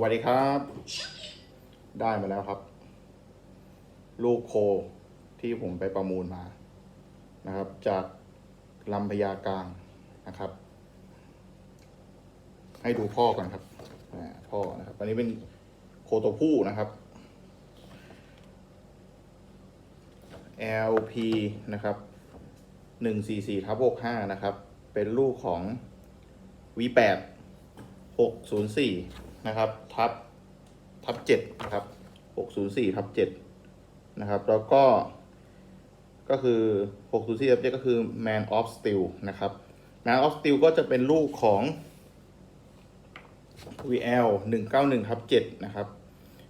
วัสดีครับ ได้มาแล้วครับ ลูกโคที่ผมไปประมูลมานะครับ จากลำพญากลางนะครับ ให้ดูพ่อก่อนครับพ่อนะครับอันนี้เป็นโคตัวผู้นะครับ LP นะครับหนึ่งซีซีทับหกห้านะครับ เป็นลูกของ V8 หกศู นะครับ ทับทับเจ็ดนะครับหกศูนย์สี่ทับเจ็ดนะครับ แล้วก็ ก็คือหกศูนย์สี่ทับเจ็ดก็คือ Man of Steel นะครับ Man of Steel ก็จะเป็นลูกของ VL หนึ่งเก้าหนึ่งทับเจ็ดนะครับ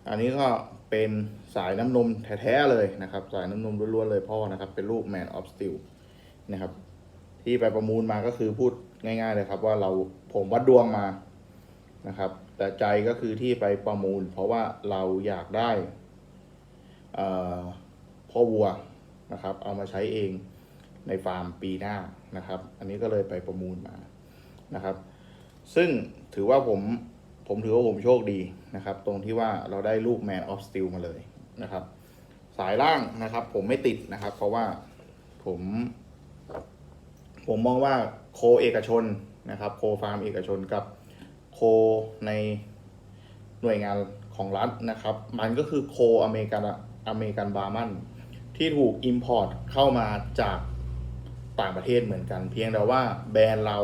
อันนี้ก็เป็นสายน้ำนมแท้ๆเลยนะครับ สายน้ำนมล้วนๆเลยพ่อนะครับ เป็นลูก Man of Steel นะครับ ที่ไปประมูลมาก็คือพูดง่ายๆเลยครับ ว่าเราผมวัดดวงมานะครับ แต่ใจก็คือที่ไปประมูล เพราะว่าเราอยากได้พ่อวัวนะครับ เอามาใช้เองในฟาร์มปีหน้านะครับ อันนี้ก็เลยไปประมูลมานะครับ ซึ่งถือว่าผมผมถือว่าผมโชคดีนะครับ ตรงที่ว่าเราได้ลูก Man of Steel มาเลยนะครับ สายล่างนะครับ ผมไม่ติดนะครับ เพราะว่าผม ผมมองว่าโคเอกชนนะครับ โคฟาร์มเอกชนกับ โคในหน่วยงานของรัฐนะครับ มันก็คือโคอเมริกันอเมริกันบาร์มันที่ถูกอิมพอร์ตเข้ามาจากต่างประเทศเหมือนกัน เพียงแต่ว่าแบรนด์เรา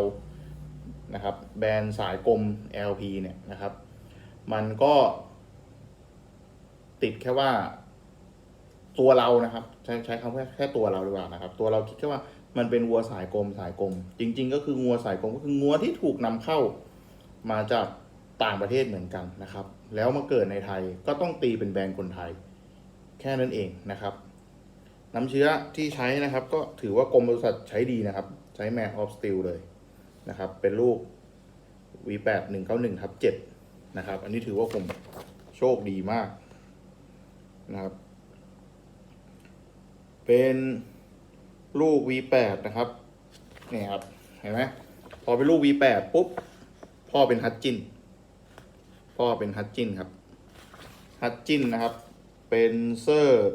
นะครับแบรนด์สายกลม LP เนี่ยนะครับ มันก็ติดแค่ว่าตัวเรานะครับ ใช้ใช้คำแค่แค่ตัวเราดีกว่านะครับ ตัวเราคิดแค่ว่ามันเป็นวัวสายกลมสายกลม จริง ๆ ก็คืองัวสายกลมก็คืองัวที่ถูกนำเข้า มาจากต่างประเทศเหมือนกันนะครับ แล้วมาเกิดในไทยก็ต้องตีเป็นแบรนด์คนไทย แค่นั้นเองนะครับ น้ำเชื้อที่ใช้นะครับ ก็ถือว่ากรมบริษัทใช้ดีนะครับ ใช้ Man of Steel เลยนะครับ เป็นลูก V8 191ทับ7นะครับ อันนี้ถือว่าผมโชคดีมากนะครับ เป็นลูก V8 นะครับ นี่ครับ เห็นไหม พอเป็นลูก V8 ปุ๊บ พ่อเป็นฮัตจิน พ่อเป็นฮัตจินครับ ฮัตจินนะครับ เป็นเซอร์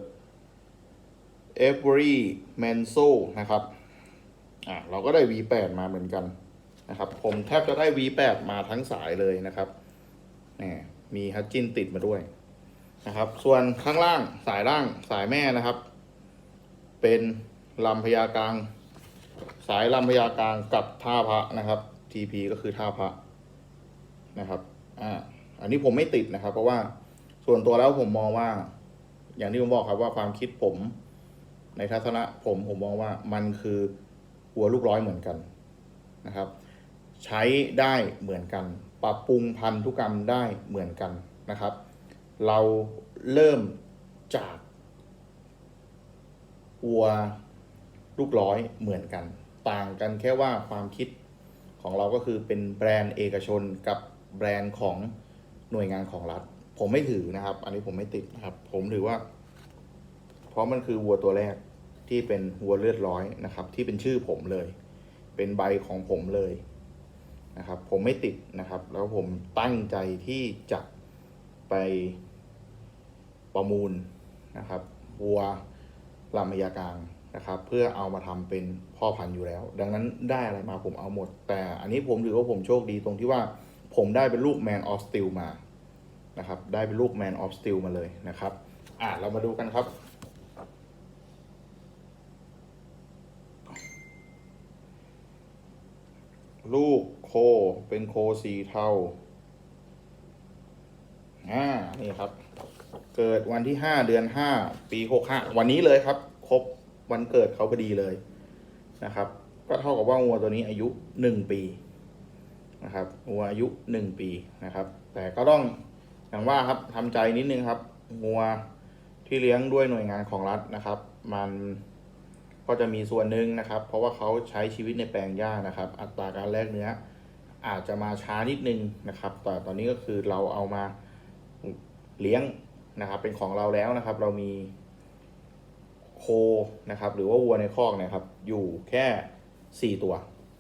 เอฟเวอรี่แมนโซนะครับ อะเราก็ได้ V8 มาเหมือนกันนะครับ ผมแทบจะได้ V8 มาทั้งสายเลยนะครับนี่มีฮัตจินติดมาด้วยนะครับ ส่วนข้างล่างสายล่างสายแม่นะครับ เป็นลำพญากลาง สายลำพญากลางกับท่าพระนะครับ TP ก็คือท่าพระ นะครับอ่าอันนี้ผมไม่ติดนะครับ เพราะว่าส่วนตัวแล้วผมมองว่า อย่างที่ผมบอกครับว่าความคิดผมในทัศนะผมผมมองว่ามันคือหัวลูกร้อยเหมือนกันนะครับ ใช้ได้เหมือนกัน ปรับปรุงพันธุกรรมได้เหมือนกันนะครับ เราเริ่มจากวัวลูกร้อยเหมือนกัน ต่างกันแค่ว่าความคิดของเราก็คือเป็นแบรนด์เอกชนกับ แบรนด์ของหน่วยงานของรัฐ ผมไม่ถือนะครับ อันนี้ผมไม่ติดนะครับ ผมถือว่า เพราะมันคือวัวตัวแรกที่เป็นวัวเลือดร้อยนะครับ ที่เป็นชื่อผมเลย เป็นใบของผมเลยนะครับ ผมไม่ติดนะครับ แล้วผมตั้งใจที่จะไปประมูลนะครับวัวลำพญากางนะครับ เพื่อเอามาทำเป็นพ่อพันธุ์อยู่แล้ว ดังนั้นได้อะไรมาผมเอาหมด แต่อันนี้ผมถือว่าผมโชคดีตรงที่ว่า ผมได้เป็นลูก Man of Steel มานะครับ ได้เป็นลูก Man of Steel มาเลยนะครับ อะเรามาดูกันครับ ลูกโคเป็นโคสีเทาอ่านี่ครับ เกิดวันที่ห้าเดือนห้าปีหกห้าวันนี้เลยครับ ครบวันเกิดเขาพอดีเลยนะครับ ก็เท่ากับว่างัวตัวนี้อายุหนึ่งปี นะครับงัวอายุหนึ่งปีนะครับ แต่ก็ต้องอย่างว่าครับทำใจนิดนึงครับงัวที่เลี้ยงด้วยหน่วยงานของรัฐนะครับ มันก็จะมีส่วนหนึ่งนะครับ เพราะว่าเขาใช้ชีวิตในแปลงหญ้านะครับ อัตราการแลกเนื้ออาจจะมาช้านิดนึงนะครับ แต่ตอนนี้ก็คือเราเอามาเลี้ยงนะครับ เป็นของเราแล้วนะครับ เรามีโคนะครับ หรือว่าวัวในคอกนะครับ อยู่แค่สี่ตัว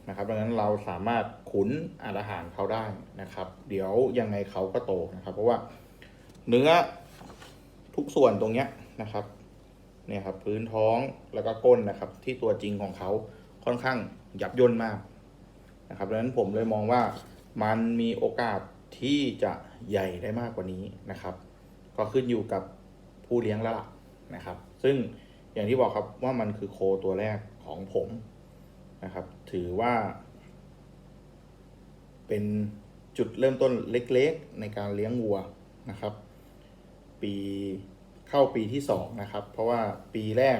นะครับดังนั้นเราสามารถขุนอาหารเขาได้นะครับ เดี๋ยวยังไงเขาก็โตนะครับ เพราะว่าเนื้อทุกส่วนตรงเนี้ยนะครับเนี่ยครับพื้นท้องแล้วก็ก้นนะครับ ที่ตัวจริงของเขาค่อนข้างยับย่นมากนะครับดังนั้นผมเลยมองว่ามันมีโอกาสที่จะใหญ่ได้มากกว่านี้นะครับ ก็ขึ้นอยู่กับผู้เลี้ยงแล้วล่ะนะครับ ซึ่งอย่างที่บอกครับว่ามันคือโคตัวแรกของผม นะครับ ถือว่า เป็นจุดเริ่มต้นเล็กๆ ในการเลี้ยงวัวนะครับ ปีเข้าปีที่สองนะครับ เพราะว่าปีแรก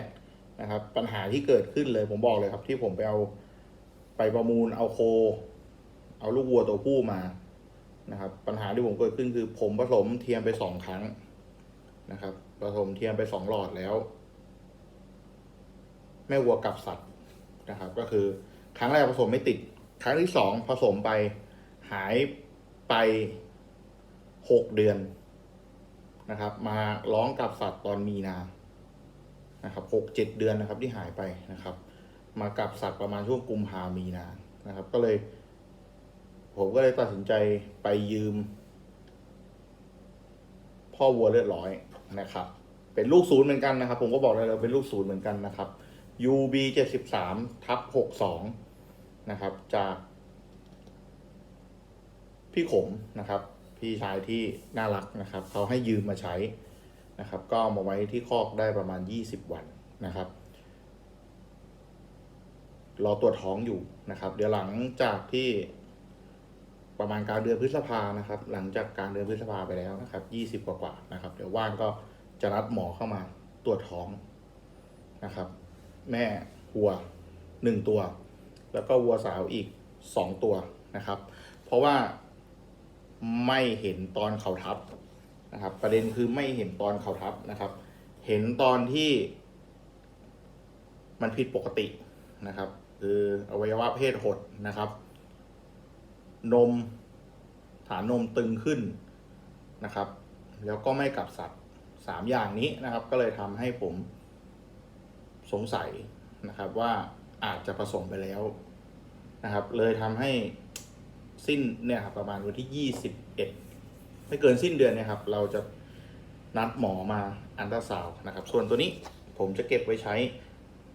นะครับ ปัญหาที่เกิดขึ้นเลยผมบอกเลยครับ ที่ผมไปเอาไปประมูลเอาโค เอาลูกวัวตัวผู้มานะครับ ปัญหาที่ผมเกิดขึ้นคือ ผมผสมเทียมไปสองครั้งนะครับผสมเทียมไปสองหลอดแล้ว แม่วัวกลับสัตว์ นะครับ ก็คือครั้งแรกผสมไม่ติด ครั้งที่สองผสมไปหายไปหกเดือนนะครับ มาร้องกับสัตว์ตอนมีนานะครับหกเจ็ดเดือนนะครับที่หายไปนะครับ มากับสัตว์ประมาณช่วงกุมภามีนานะครับ ก็เลย ผมก็เลยตัดสินใจไปยืม พ่อวัวเลือดร้อยนะครับ เป็นลูกศูนย์เหมือนกันนะครับ ผมก็บอกเลยเราเป็นลูกศูนย์เหมือนกันนะครับ UB เจ็ดสิบสามทับหกสองนะครับ จาก พี่ขมนะครับ พี่ชายที่น่ารักนะครับ เขาให้ยืมมาใช้นะครับ ก็เอามาไว้ที่คอกได้ประมาณ 20 วันนะครับรอตรวจท้องอยู่นะครับ เดี๋ยวหลังจากที่ประมาณกลารเดือนพฤษภานะครับ หลังจากกลารเดือนพฤษภาไปแล้วนะครับ20กว่ากว่าๆนะครับ เดี๋ยวว่างก็จะนัดหมอเข้ามาตรวจท้องนะครับ แม่วัวหนึ่งตัว แล้วก็วัวสาวอีกสองตัวนะครับ เพราะว่าไม่เห็นตอนเขาทับนะครับ ประเด็นคือไม่เห็นตอนเขาทับนะครับ เห็นตอนที่มันผิดปกตินะครับ คืออวัยวะเพศหดนะครับ นมฐานนมตึงขึ้นนะครับ แล้วก็ไม่กลับสัตว์สามอย่างนี้นะครับ ก็เลยทำให้ผม สงสัยนะครับว่าอาจจะผสมไปแล้วนะครับ เลยทำให้สิ้นเนี่ยครับประมาณวันที่ยี่สิบเอ็ดไม่เกินสิ้นเดือนเนี่ยครับ เราจะนัดหมอมาอันตราซาวน์นะครับ ส่วนตัวนี้ผมจะเก็บไว้ใช้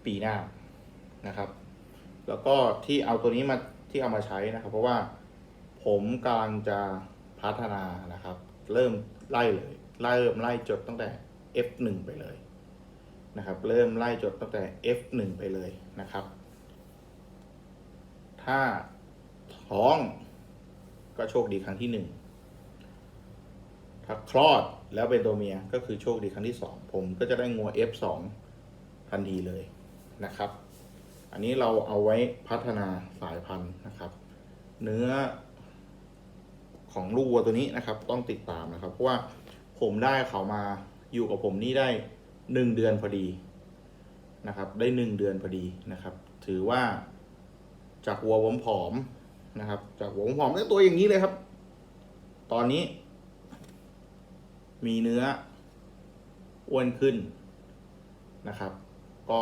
ปีหน้านะครับ แล้วก็ที่เอาตัวนี้มาที่เอามาใช้นะครับ เพราะว่าผมกำลังจะพัฒนานะครับ เริ่มไล่เลยไล่เริ่มไล่จดตั้งแต่ F1 ไปเลย นะครับ เริ่มไล่จดตั้งแต่ F1 ไปเลยนะครับ ถ้าท้องก็โชคดีครั้งที่หนึ่งถ้าคลอดแล้วเป็นตัวเมียก็คือโชคดีครั้งที่สองผมก็จะได้งัว F2 ทันทีเลยนะครับ อันนี้เราเอาไว้พัฒนาสายพันธุ์นะครับ เนื้อของลูกวัวตัวนี้นะครับ ต้องติดตามนะครับ เพราะว่าผมได้เขามาอยู่กับผมนี่ได้ หนึ่งเดือนพอดีนะครับ ได้หนึ่งเดือนพอดีนะครับ ถือว่าจากวัวผมผอมนะครับ จากวัวผมผอมๆก็ตัวอย่างนี้เลยครับ ตอนนี้ มีเนื้ออ้วนขึ้นนะครับ ก็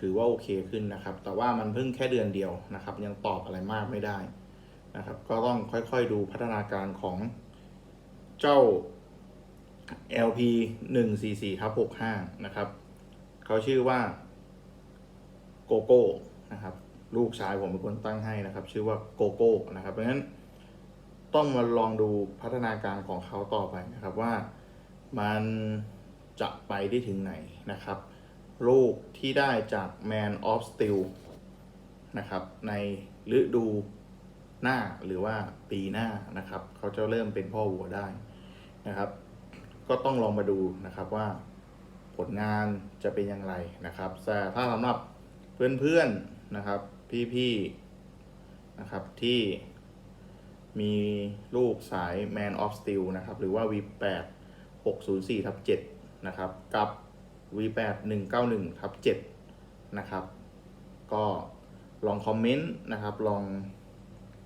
ถือว่าโอเคขึ้นนะครับ แต่ว่ามันเพิ่งแค่เดือนเดียวนะครับ ยังตอบอะไรมากไม่ได้นะครับ ก็ต้องค่อยๆดูพัฒนาการของเจ้า LP 1 4 4ทับ65 นะครับ เขาชื่อว่าโกโก้นะครับ ลูกชายผมเป็นคนตั้งให้นะครับ ชื่อว่าโกโก้นะครับ เพราะฉะนั้นต้องมาลองดูพัฒนาการของเขาต่อไปนะครับว่ามันจะไปได้ถึงไหนนะครับ ลูกที่ได้จาก Man of Steel นะครับ ในฤดูหน้าหรือว่าปีหน้านะครับ เขาจะเริ่มเป็นพ่อวัวได้นะครับ ก็ต้องลองมาดูนะครับว่าผลงานจะเป็นอย่างไรนะครับแต่ถ้าสำหรับเพื่อนๆนะครับพี่ๆนะครับที่มีลูกสาย Man of Steel นะครับ หรือว่า V8 604ทับ7นะครับ กับ V8 191ทับ7นะครับ ก็ลองคอมเมนต์นะครับ ลอง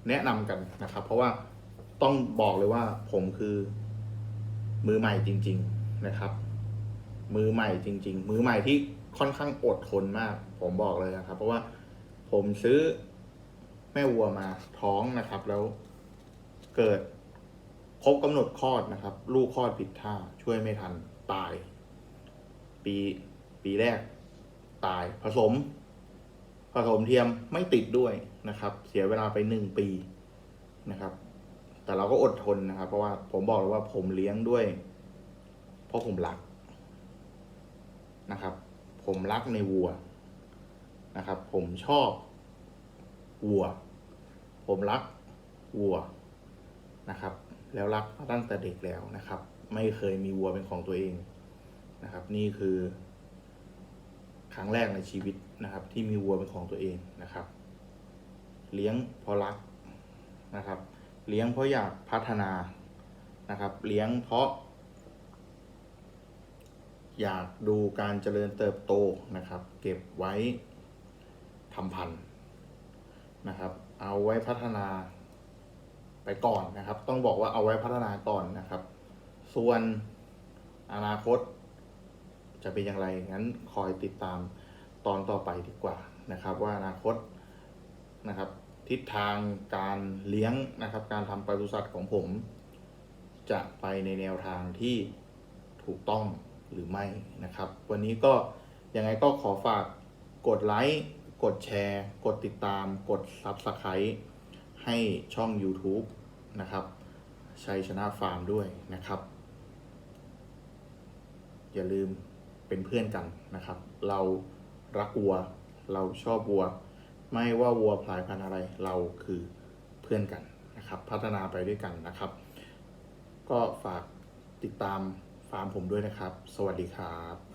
แนะนำกันนะครับ เพราะว่าต้องบอกเลยว่าผมคือ มือใหม่จริง ๆนะครับ มือใหม่จริง ๆ มือใหม่ที่ค่อนข้างอดทนมาก ผมบอกเลยนะครับ เพราะว่าผมซื้อแม่วัวมาท้องนะครับ แล้วเกิดครบกำหนดคลอดนะครับ ลูกคลอดผิดท่าช่วยไม่ทันตาย ปีปีแรก ตายผสม ผสมเทียมไม่ติดด้วยนะครับ เสียเวลาไปหนึ่งปีนะครับ แต่เราก็อดทนนะครับ เพราะว่าผมบอกเลยว่าผมเลี้ยงด้วย เพราะผมรักนะครับ ผมรักในวัวนะครับ ผมชอบวัว ผมรักวัวนะครับ แล้วรักมาตั้งแต่เด็กแล้วนะครับ ไม่เคยมีวัวเป็นของตัวเองนะครับ นี่คือ ครั้งแรกในชีวิตนะครับ ที่มีวัวเป็นของตัวเองนะครับ เลี้ยงเพราะรักนะครับ เลี้ยงเพราะอยากพัฒนานะครับ เลี้ยงเพราะ อยากดูการเจริญเติบโตนะครับ เก็บไว้ทำพันธุ์นะครับ เอาไว้พัฒนาไปก่อนนะครับ ต้องบอกว่าเอาไว้พัฒนาก่อนนะครับ ส่วนอนาคตจะเป็นอย่างไรงั้นคอยติดตามตอนต่อไปดีกว่านะครับ ว่าอนาคตนะครับ ทิศทางการเลี้ยงนะครับ การทำปศุสัตว์ของผม จะไปในแนวทางที่ถูกต้องหรือไม่นะครับ วันนี้ก็ยังไงก็ขอฝากกดไลค์กดแชร์ กดติดตาม กด Subscribe ให้ช่อง YouTube นะครับชัยชนะฟาร์มด้วยนะครับ อย่าลืมเป็นเพื่อนกันนะครับ เรารักวัว เราชอบวัว ไม่ว่าวัวพลายพันธุ์อะไรเราคือเพื่อนกันนะครับ พัฒนาไปด้วยกันนะครับ ก็ฝากติดตามฟาร์มผมด้วยนะครับ สวัสดีครับ